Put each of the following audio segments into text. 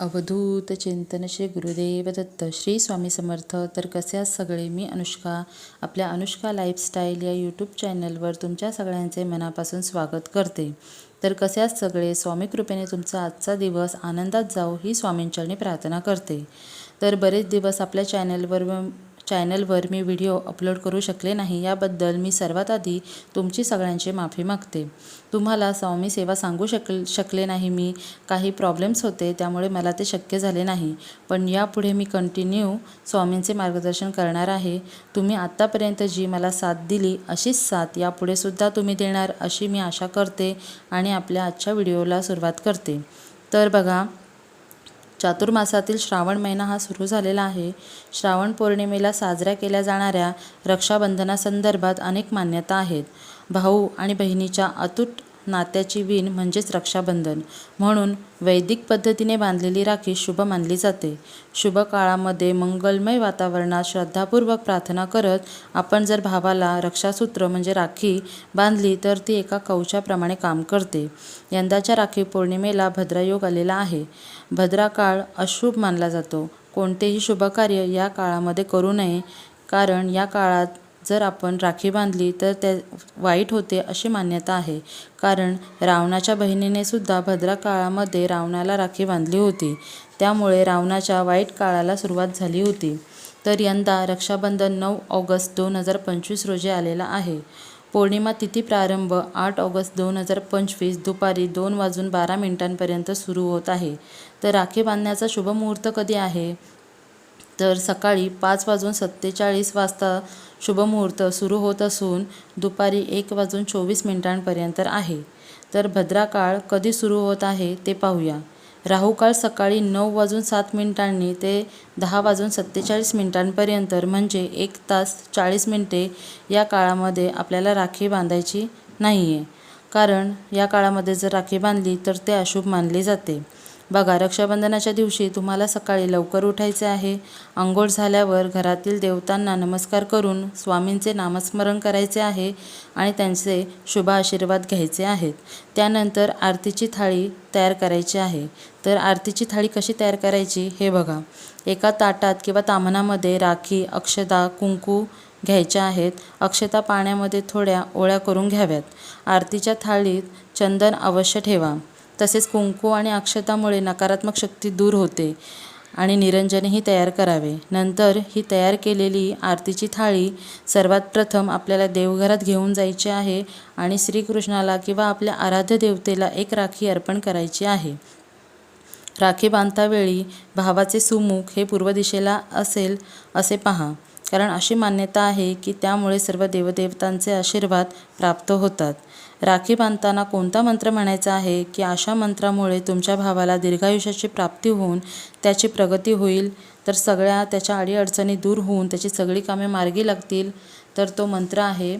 अवधूत चिंतन श्री गुरुदेव दत्त श्री स्वामी समर्थ. तर कसे आहात सगळे? मी अनुष्का. आपल्या अनुष्का लाईफस्टाईल या यूट्यूब चॅनलवर तुमच्या सगळ्यांचे मनापासून स्वागत करते. तर कसे आहात सगळे? स्वामी कृपेने तुमचा आजचा दिवस आनंदात जाऊ ही स्वामींचरणी प्रार्थना करते. तर बरेच दिवस आपल्या चॅनलवर चॅनलवर मी व्हिडिओ अपलोड करू शकले नाही याबद्दल मी सर्वात आधी तुमची सगळ्यांची माफी मागते. तुम्हाला स्वामी सेवा सांगू शक शकले नाही मी काही प्रॉब्लेम्स होते त्यामुळे मला ते शक्य झाले नाही. पण यापुढे मी कंटिन्यू स्वामींचे मार्गदर्शन करणार आहे. तुम्ही आत्तापर्यंत जी मला साथ दिली अशीच साथ यापुढेसुद्धा तुम्ही देणार अशी मी आशा करते आणि आपल्या आजच्या व्हिडिओला सुरुवात करते. तर बघा चातुर्मासातील श्रावण महिना हा सुरू झालेला आहे. श्रावण पौर्णिमेला साजऱ्या केल्या जाणाऱ्या रक्षाबंधनासंदर्भात अनेक मान्यता आहेत. भाऊ आणि बहिणीच्या अतूट नात्याची वीण म्हणजेच रक्षाबंधन. म्हणून वैदिक पद्धतीने बांधलेली राखी शुभ मानली जाते. शुभ काळामध्ये मंगलमय वातावरणात श्रद्धापूर्वक प्रार्थना करत आपण जर भावाला रक्षासूत्र म्हणजे राखी बांधली तर ती एका कवचाप्रमाणे काम करते. यंदाच्या राखी पौर्णिमेला भद्रायोग आलेला आहे. भद्रा काळ अशुभ मानला जातो. कोणतेही शुभकार्य या काळामध्ये करू नये. कारण या काळात जर आपण राखी बांधली तर ते वाईट होते अशी मान्यता आहे. कारण रावणाच्या बहिणीने सुद्धा भद्रा काळामध्ये रावणाला राखी बांधली होती. त्यामुळे रावणाच्या वाईट काळाला सुरुवात झाली होती. तर यंदा रक्षाबंधन नऊ ऑगस्ट दोन हजार पंचवीस रोजी आलेला आहे. पौर्णिमा तिथी प्रारंभ आठ ऑगस्ट दोन हजार पंचवीस दुपारी दोन वाजून बारा मिनिटांपर्यंत सुरू होत आहे. तर राखी बांधण्याचा शुभमुहूर्त कधी आहे? तर सकाळी पाच वाजून सत्तेचाळीस वाजता शुभमुहूर्त सुरू होत असून दुपारी एक वाजून चोवीस मिनिटांपर्यंत आहे. तर भद्रा काळ कधी सुरू होत आहे ते पाहूया. राहुकाळ सकाळी नऊ वाजून सात मिनिटांनी ते दहा वाजून सत्तेचाळीस मिनिटांपर्यंत म्हणजे एक तास चाळीस मिनटे या काळामध्ये आपल्याला राखी बांधायची नाही आहे कारण या काळामध्ये जर राखी बांधली तर ते अशुभ मानले जाते. बघा रक्षाबंधनाच्या दिवशी तुम्हाला सकाळी लवकर उठायचे आहे. आंघोळ झाल्यावर घरातील देवतांना नमस्कार करून स्वामींचे नामस्मरण करायचे आहे आणि त्यांचे शुभ आशीर्वाद घ्यायचे आहेत. त्यानंतर आरतीची थाळी तयार करायची आहे. तर आरतीची थाळी कशी तयार करायची हे बघा. एका ताटात किंवा तामणामध्ये राखी अक्षदा कुंकू घ्यायच्या आहेत. अक्षता पाण्यामध्ये थोड्या ओळ्या करून घ्याव्यात. आरतीच्या थाळीत चंदन अवश्य ठेवा. तसेच कुंकू आणि अक्षतामुळे नकारात्मक शक्ती दूर होते आणि निरंजनही तयार करावे. नंतर ही तयार केलेली आरतीची थाळी सर्वात प्रथम आपल्याला देवघरात घेऊन जायची आहे आणि श्रीकृष्णाला किंवा आपल्या आराध्य देवतेला एक राखी अर्पण करायची आहे. राखी बांधतावेळी भावाचे सुमुख हे पूर्व दिशेला असेल असे पहा. कारण अशी मान्यता आहे की त्यामुळे सर्व देवदेवतांचे आशीर्वाद प्राप्त होतात. राखी बांधताना कोणता मंत्र म्हणायचा आहे की अशा मंत्रामुळे तुमच्या भावाला दीर्घायुष्याची प्राप्ती होऊन त्याची प्रगती होईल? तर सगळ्या त्याच्या अडीअडचणी दूर होऊन त्याची सगळी कामे मार्गी लागतील. तर तो मंत्र आहे.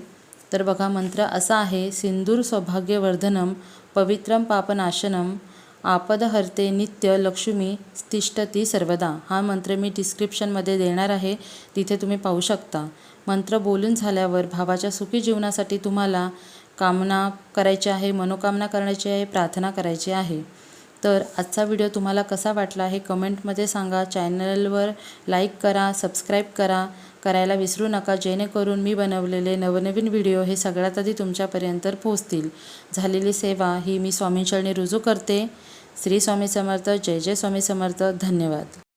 तर बघा मंत्र असा आहे सिंदूर सौभाग्यवर्धनम पवित्रम पापनाशनम. आपदहर्ते नित्य लक्ष्मी तिष्ठती सर्वदा. हा मंत्र मी डिस्क्रिप्शनमध्ये देणार आहे. तिथे तुम्ही पाहू शकता. मंत्र बोलून झाल्यावर भावाच्या सुखी जीवनासाठी तुम्हाला कामना करायची आहे मनोकामना करण्याची आहे प्रार्थना करायची आहे. तर आजचा व्हिडिओ तुम्हाला कसा वाटला हे कमेंटमध्ये सांगा. चॅनलवर लाईक करा सबस्क्राईब करा. करायला विसरू नका. जेणेकरून मी बनवलेले नवनवीन व्हिडिओ हे सगळ्यात आधी तुमच्यापर्यंत पोहोचतील. झालेली सेवा ही मी स्वामींचरणी रुजू करते. श्री स्वामी समर्थ. जय जय स्वामी समर्थ. धन्यवाद.